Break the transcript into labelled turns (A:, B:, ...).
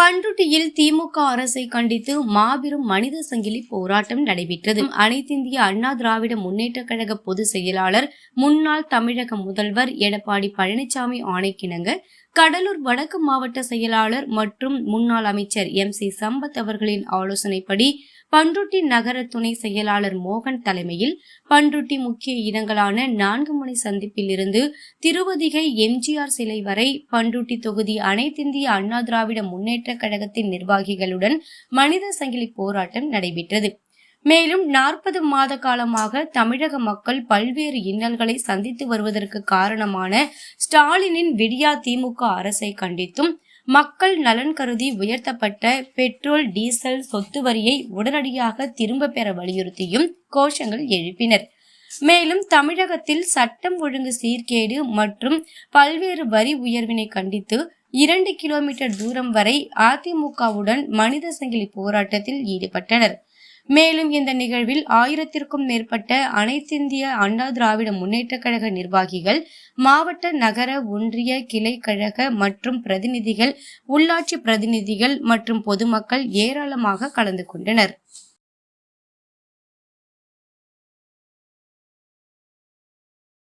A: பண்ருட்டியில் திமுக அரசை கண்டித்து மாபெரும் மனித சங்கிலி போராட்டம் நடைபெற்றது. அனைத்திந்திய அண்ணா திராவிட முன்னேற்ற கழக பொதுச் செயலாளர் முன்னாள் தமிழக முதல்வர் எடப்பாடி பழனிசாமி ஆணைக்கிணங்க கடலூர் வடக்கு மாவட்ட செயலாளர் மற்றும் முன்னாள் அமைச்சர் எம் சி சம்பத் அவர்களின் ஆலோசனைப்படி பண்ருட்டி நகர துணை செயலாளர் மோகன் தலைமையில் பண்ருட்டி முக்கிய இடங்களான நான்கு முனை சந்திப்பில் இருந்து திருவதிகை எம்ஜிஆர் சிலை வரை பண்ருட்டி தொகுதி அனைத்திந்திய அண்ணா திராவிட முன்னேற்ற கழகத்தின் நிர்வாகிகளுடன் மனித சங்கிலி போராட்டம் நடைபெற்றது. மேலும் நாற்பது மாத காலமாக தமிழக மக்கள் பல்வேறு இன்னல்களை சந்தித்து வருவதற்கு காரணமான ஸ்டாலினின் விடியா திமுக அரசை கண்டித்தும் மக்கள் நலன் கருதி உயர்த்தப்பட்ட பெட்ரோல் டீசல் சொத்து வரியை உடனடியாக திரும்ப பெற வலியுறுத்தியும் கோஷங்கள் எழுப்பினர். மேலும் தமிழகத்தில் சட்டம் ஒழுங்கு சீர்கேடு மற்றும் பல்வேறு வரி உயர்வினை கண்டித்து இரண்டு கிலோமீட்டர் தூரம் வரை அதிமுகவுடன் மனித சங்கிலி போராட்டத்தில் ஈடுபட்டனர். மேலும் இந்த நிகழ்வில் ஆயிரத்திற்கும் மேற்பட்ட அனைத்திந்திய அண்ணா திராவிட முன்னேற்ற கழக நிர்வாகிகள் மாவட்ட நகர ஒன்றிய கிளை கழக மற்றும் பிரதிநிதிகள் உள்ளாட்சி பிரதிநிதிகள் மற்றும் பொதுமக்கள் ஏராளமாக கலந்து கொண்டனர்.